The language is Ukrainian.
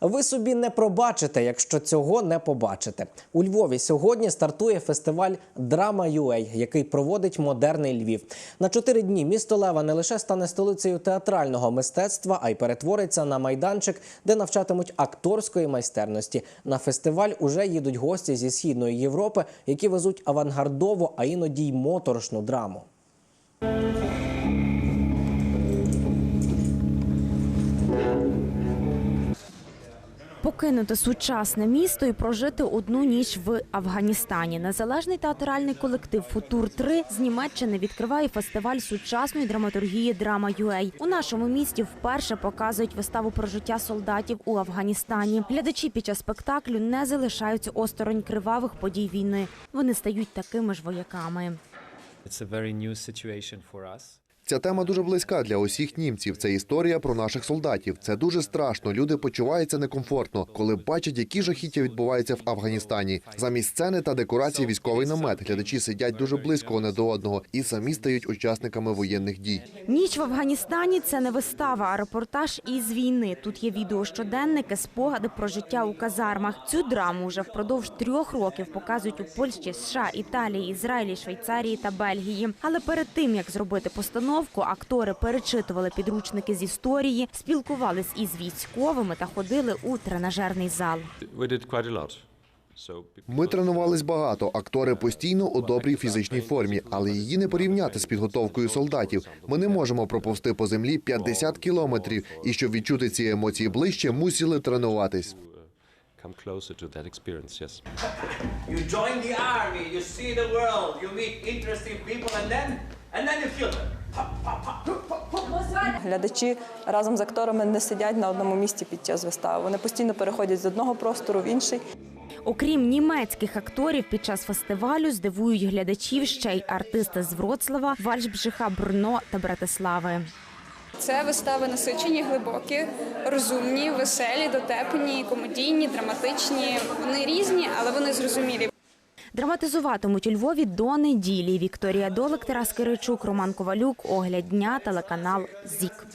Ви собі не пробачите, якщо цього не побачите. У Львові сьогодні стартує фестиваль Драма UA, який проводить модерний Львів. На чотири дні місто Лева не лише стане столицею театрального мистецтва, а й перетвориться на майданчик, де навчатимуть акторської майстерності. На фестиваль уже їдуть гості зі східної Європи, які везуть авангардову, а іноді й моторошну драму. Покинути сучасне місто і прожити одну ніч в Афганістані. Незалежний театральний колектив Футур 3 з Німеччини відкриває фестиваль сучасної драматургії Драма UA. У нашому місті вперше показують виставу про життя солдатів у Афганістані. Глядачі під час спектаклю не залишаються осторонь кривавих подій війни. Вони стають такими ж вояками. Ця тема дуже близька для усіх німців. Це історія про наших солдатів. Це дуже страшно. Люди почуваються некомфортно, коли бачать, які жахіття відбуваються в Афганістані. Замість сцени та декорації військовий намет. Глядачі сидять дуже близько одне до одного і самі стають учасниками воєнних дій. Ніч в Афганістані це не вистава, а репортаж із війни. Тут є відеощоденники, спогади про життя у казармах. Цю драму вже впродовж трьох років показують у Польщі, США, Італії, Ізраїлі, Швейцарії та Бельгії. Але перед тим як зробити постановку, актори перечитували підручники з історії, спілкувались із військовими та ходили у тренажерний зал. Ми тренувались багато. Актори постійно у добрій фізичній формі, але її не порівняти з підготовкою солдатів. Ми не можемо проповсти по землі 50 кілометрів. І щоб відчути ці емоції ближче, мусили тренуватись. yes. You join the army, you see the world, you meet interesting people, and then and then you feel them. Глядачі разом з акторами не сидять на одному місці під час вистави. Вони постійно переходять з одного простору в інший. Окрім німецьких акторів, під час фестивалю здивують глядачів ще й артисти з Вроцлава, Вальшбжиха, Брно та Братислави. Це вистави насичені, глибокі, розумні, веселі, дотепні, комедійні, драматичні. Вони різні, але вони зрозумілі. Драматизуватимуть у Львові до неділі. Вікторія Долик, Тарас Киричук, Роман Ковалюк, Огляд дня, телеканал ЗІК.